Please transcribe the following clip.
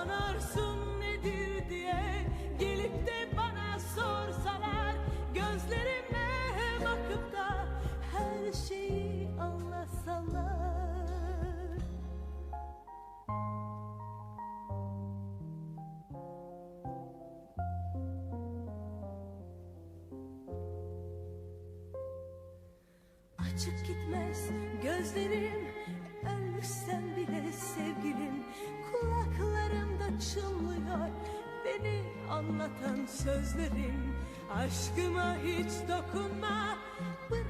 Son arzun nedir diye gelip de bana sorsalar Gözlerime bakıp da her şeyi anlatsalar Açık gitmez gözlerim Çınlıyor Beni anlatan sözlerim Aşkıma hiç dokunma. Bırak